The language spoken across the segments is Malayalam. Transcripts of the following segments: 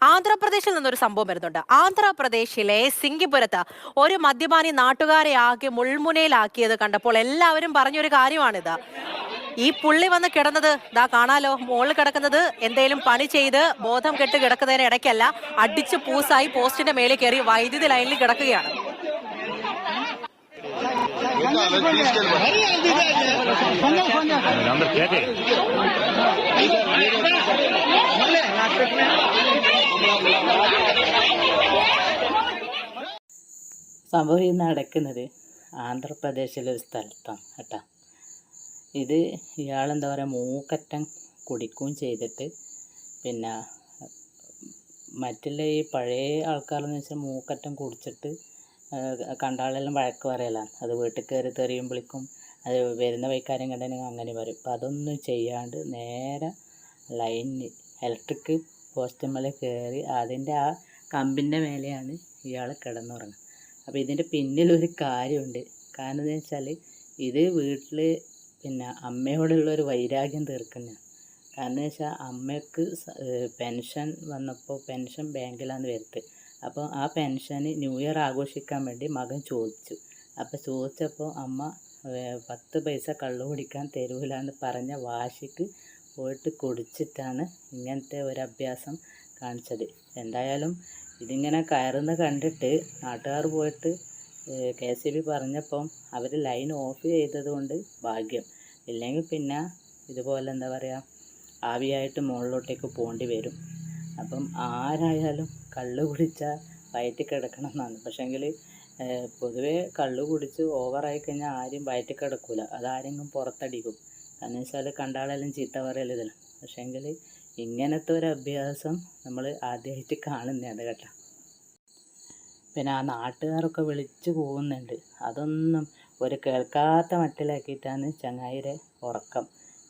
ആന്ധ്രാപ്രദേശിൽ നിന്നൊരു സംഭവം വരുന്നുണ്ട് ആന്ധ്രാപ്രദേശിലെ സിംഗിപുരത്ത് ഒരു മദ്യപാനി നാട്ടുകാരെ ആകെ മുൾമുനയിലാക്കിയത് കണ്ടപ്പോൾ എല്ലാവരും പറഞ്ഞൊരു കാര്യമാണിത് ഈ പുള്ളി വന്ന് കിടന്നത് ദാ കാണാലോ മുകളിൽ കിടക്കുന്നത് എന്തേലും പണി ചെയ്ത് ബോധം കെട്ട് കിടക്കുന്നതിന് ഇടയ്ക്കല്ല അടിച്ച് പൂസായി പോസ്റ്റിന്റെ മേലെ കയറി വൈദ്യുതി ലൈനിൽ കിടക്കുകയാണ് കേട്ടെ സംഭവം ഈ നടക്കുന്നത് ആന്ധ്രാപ്രദേശിലെ ഒരു സ്ഥലത്താണ് കേട്ടോ. ഇത് ഇയാളെന്താ പറയുക മൂക്കറ്റം കുടിക്കുകയും ചെയ്തിട്ട് പിന്നെ മറ്റുള്ള ഈ പഴയ ആൾക്കാരെന്ന് വെച്ചാൽ മൂക്കറ്റം കുടിച്ചിട്ട് കണ്ടാളെല്ലാം വഴക്ക് പറയലാണ്. അത് വീട്ടിൽ കയറി തെറിയുമ്പോഴേക്കും അത് വരുന്ന വൈക്കാരം കണ്ടെങ്കിൽ അങ്ങനെ പറയും. അപ്പം അതൊന്നും ചെയ്യാണ്ട് നേരെ ലൈനിൽ ഇലക്ട്രിക് പോസ്റ്റുമ്മൽ കയറി അതിന്റെ ആ കമ്പിന്റെ മേലെയാണ് ഇയാൾ കിടന്നുറങ്ങുന്നത്. അപ്പോൾ ഇതിന്റെ പിന്നിലൊരു കാര്യമുണ്ട്. കാരണം എന്താ വെച്ചാൽ ഇത് വീട്ടിൽ പിന്നെ അമ്മയോടുള്ള ഒരു വൈരാഗ്യം തീർക്കുന്നതാണ് കാരണം വെച്ചാൽ അമ്മയ്ക്ക് പെൻഷൻ വന്നപ്പോൾ പെൻഷൻ ബാങ്കിലാണ് വരുത്ത്. അപ്പോൾ ആ പെൻഷന് ന്യൂ ഇയർ ആഘോഷിക്കാൻ വേണ്ടി മകൻ ചോദിച്ചു. അപ്പോൾ ചോദിച്ചപ്പോൾ അമ്മ പത്ത് പൈസ കള്ളു കുടിക്കാൻ തരൂല എന്ന് പറഞ്ഞ വാശിക്ക് പോയിട്ട് കുടിച്ചിട്ടാണ് ഇങ്ങനത്തെ ഒരു അഭ്യാസം കാണിച്ചത്. എന്തായാലും ഇതിങ്ങനെ കയറുന്ന കണ്ടിട്ട് നാട്ടുകാർ പോയിട്ട് കെ സി ബി പറഞ്ഞപ്പം അവർ ലൈൻ ഓഫ് ചെയ്തതുകൊണ്ട് ഭാഗ്യം. ഇല്ലെങ്കിൽ പിന്നെ ഇതുപോലെ എന്താ പറയുക ആവിയായിട്ട് മുകളിലോട്ടേക്ക് പോകേണ്ടി വരും. അപ്പം ആരായാലും കള്ള് കുടിച്ചാൽ വയറ്റിൽ കിടക്കണം എന്നാണ് പക്ഷേങ്കിൽ പൊതുവേ കള്ള് കുടിച്ച് ഓവറായി കഴിഞ്ഞാൽ ആരും വയറ്റിൽ കിടക്കൂല. അതാരെങ്കിലും പുറത്തടിക്കും. കാരണം വെച്ചാൽ കണ്ടാളെല്ലാം ചീത്ത പറയലിതല്ല പക്ഷേങ്കിൽ ഇങ്ങനത്തെ ഒരു അഭ്യാസം നമ്മൾ ആദ്യമായിട്ട് കാണുന്നതാണ് കേട്ടോ. പിന്നെ ആ നാട്ടുകാരൊക്കെ വിളിച്ചു പോകുന്നുണ്ട്. അതൊന്നും ഒരു കേൾക്കാത്ത മട്ടിലാക്കിയിട്ടാണ് ചങ്ങായിരെ ഉറക്കം.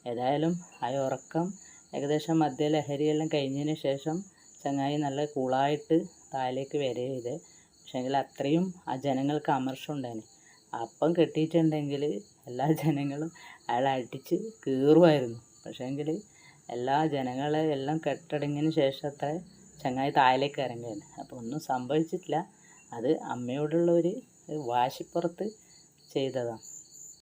ഏതായാലും ആ ഉറക്കം ഏകദേശം മദ്യലഹരിയെല്ലാം കഴിഞ്ഞതിന് ശേഷം ചങ്ങായി നല്ല കൂളായിട്ട് താഴേക്ക് വരെ പക്ഷേങ്കിൽ അത്രയും ആ ജനങ്ങൾക്ക് അമർഷം ഉണ്ടായിന്. അപ്പം കെട്ടിയിട്ടുണ്ടെങ്കിൽ എല്ലാ ജനങ്ങളും അയാൾ അടിച്ച് കീറുമായിരുന്നു. പക്ഷേങ്കിൽ എല്ലാ ജനങ്ങളെ എല്ലാം കെട്ടടങ്ങിയതിന് ശേഷത്തെ ചങ്ങായി താഴേക്ക് ഇറങ്ങിയത്. അപ്പോൾ ഒന്നും സംഭവിച്ചിട്ടില്ല. അത് അമ്മയോടുള്ള ഒരു വാശിപ്പുറത്ത് ചെയ്തതാണ്